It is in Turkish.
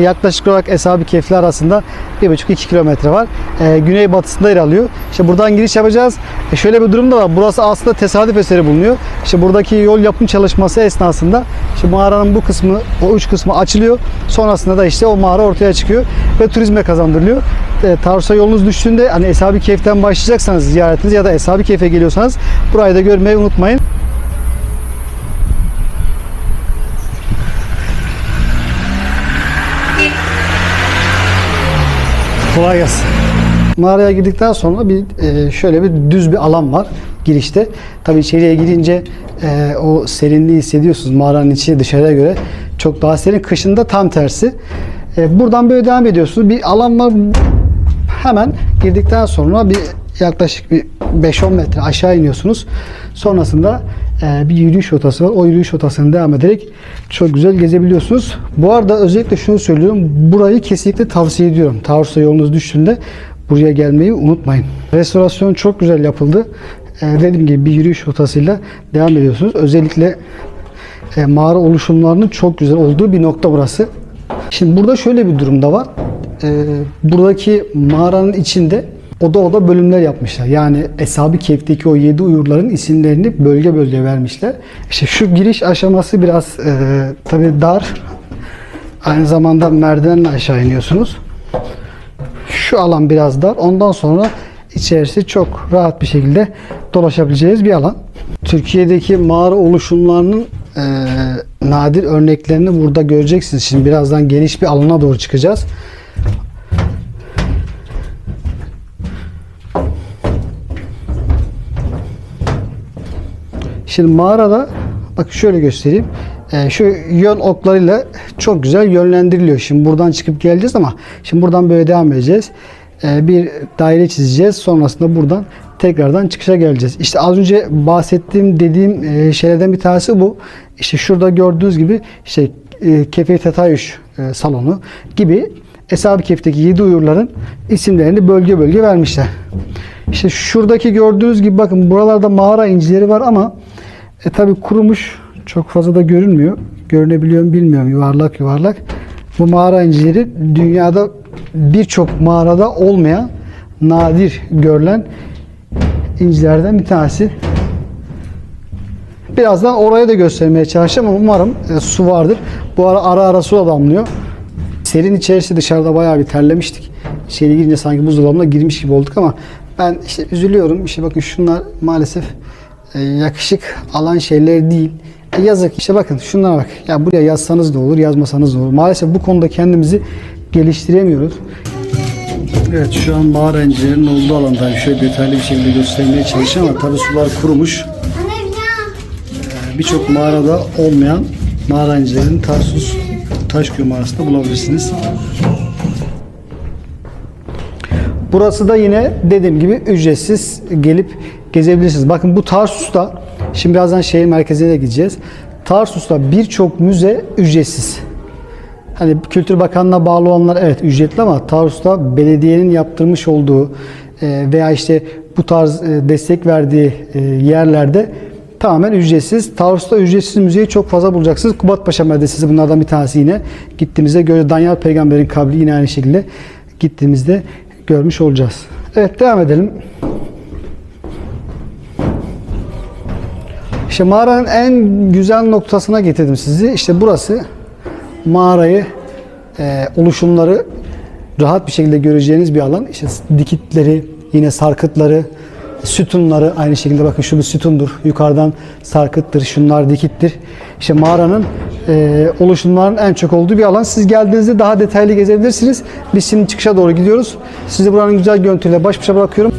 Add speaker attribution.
Speaker 1: yaklaşık olarak Eshab-ı Kehf'le arasında 1,5-2 kilometre var. E, güney batısında yer alıyor. İşte buradan giriş yapacağız. E, şöyle bir durum da var. Burası aslında tesadüf eseri bulunuyor. İşte buradaki yol yapım çalışması esnasında işte mağaranın bu kısmı, o üç kısmı açılıyor. Sonrasında da işte o mağara ortaya çıkıyor ve turizme kazandırılıyor. E, Tarsus'a yolunuz düştüğünde hani Eshab-ı Kehf'ten başlayacaksanız ziyaretiniz ya da Eshab-ı Kehf'e geliyorsanız burayı da görmeyi unutmayın. Kolay gelsin. Mağaraya girdikten sonra bir e, şöyle bir düz bir alan var girişte. Tabii içeriye girince e, o serinliği hissediyorsunuz. Mağaranın içi dışarıya göre çok daha serin. Kışında tam tersi. E, buradan böyle devam ediyorsunuz. Bir alan var. Hemen girdikten sonra bir yaklaşık bir 5-10 metre aşağı iniyorsunuz. Sonrasında bir yürüyüş rotası var. O yürüyüş rotasını devam ederek çok güzel gezebiliyorsunuz. Bu arada özellikle şunu söylüyorum. Burayı kesinlikle tavsiye ediyorum. Tarsus'a yolunuz düştüğünde buraya gelmeyi unutmayın. Restorasyon çok güzel yapıldı. E, dediğim gibi bir yürüyüş rotasıyla devam ediyorsunuz. Özellikle e, mağara oluşumlarının çok güzel olduğu bir nokta burası. Şimdi burada şöyle bir durum da var. E, buradaki mağaranın içinde oda oda bölümler yapmışlar. Yani Eshab-ı Kehf'teki o yedi uyurların isimlerini bölge bölge vermişler. İşte şu giriş aşaması biraz e, tabi dar. Aynı zamanda merdivenle aşağı iniyorsunuz. Şu alan biraz dar. Ondan sonra içerisi çok rahat bir şekilde dolaşabileceğiniz bir alan. Türkiye'deki mağara oluşumlarının e, nadir örneklerini burada göreceksiniz. Şimdi birazdan geniş bir alana doğru çıkacağız. Şimdi mağarada bak şöyle göstereyim. Ee, şu yön oklarıyla çok güzel yönlendiriliyor. Şimdi buradan çıkıp geleceğiz ama şimdi buradan böyle devam edeceğiz. Ee, bir daire çizeceğiz. Sonrasında buradan tekrardan çıkışa geleceğiz. İşte az önce bahsettiğim dediğim e, şeylerden bir tanesi bu. İşte şurada gördüğünüz gibi işte e, Kefe Tetayüş e, salonu gibi Eshab-ı Kehf'teki yedi uyurların isimlerini bölge bölge vermişler. İşte şuradaki gördüğünüz gibi bakın buralarda mağara incileri var ama e tabi kurumuş çok fazla da görünmüyor. Görünebiliyor mu bilmiyorum yuvarlak yuvarlak. Bu mağara incileri dünyada birçok mağarada olmayan nadir görülen incilerden bir tanesi. Birazdan oraya da göstermeye çalışacağım ama umarım e, su vardır. Bu ara ara ara su da damlıyor. Serin içerisi dışarıda bayağı bir terlemiştik. İçeri girince sanki buzdolabına girmiş gibi olduk ama ben işte üzülüyorum. İşte bakın şunlar maalesef yakışık alan şeyler değil. E, yazık. İşte bakın şunlara bak. Ya buraya yazsanız da olur, yazmasanız da olur. Maalesef bu konuda kendimizi geliştiremiyoruz. Evet şu an mağara incilerinin olduğu alandayım. Şöyle detaylı bir şekilde göstermeye çalışacağım ama tabii sular kurumuş. Ee, Birçok mağarada olmayan mağara incilerini Tarsus Taşköy mağarasında bulabilirsiniz. Burası da yine dediğim gibi ücretsiz gelip gezebilirsiniz. Bakın bu Tarsus'ta şimdi birazdan şehir merkezine de gideceğiz. Tarsus'ta birçok müze ücretsiz. Hani Kültür Bakanlığı'na bağlı olanlar evet ücretli ama Tarsus'ta belediyenin yaptırmış olduğu e, veya işte bu tarz e, destek verdiği e, yerlerde tamamen ücretsiz. Tarsus'ta ücretsiz müzeyi çok fazla bulacaksınız. Kubatpaşa Medresesi bunlardan bir tanesi yine. Gittiğimizde göre Danyal Peygamber'in kabri yine aynı şekilde gittiğimizde görmüş olacağız. Evet devam edelim. İşte mağaranın en güzel noktasına getirdim sizi. İşte burası mağarayı e, oluşumları rahat bir şekilde göreceğiniz bir alan. İşte dikitleri, yine sarkıtları, sütunları aynı şekilde bakın şu bir sütundur. Yukarıdan sarkıttır, şunlar dikittir. İşte mağaranın e, oluşumlarının en çok olduğu bir alan. Siz geldiğinizde daha detaylı gezebilirsiniz. Biz şimdi çıkışa doğru gidiyoruz. Sizi buranın güzel görüntüyle baş başa bırakıyorum.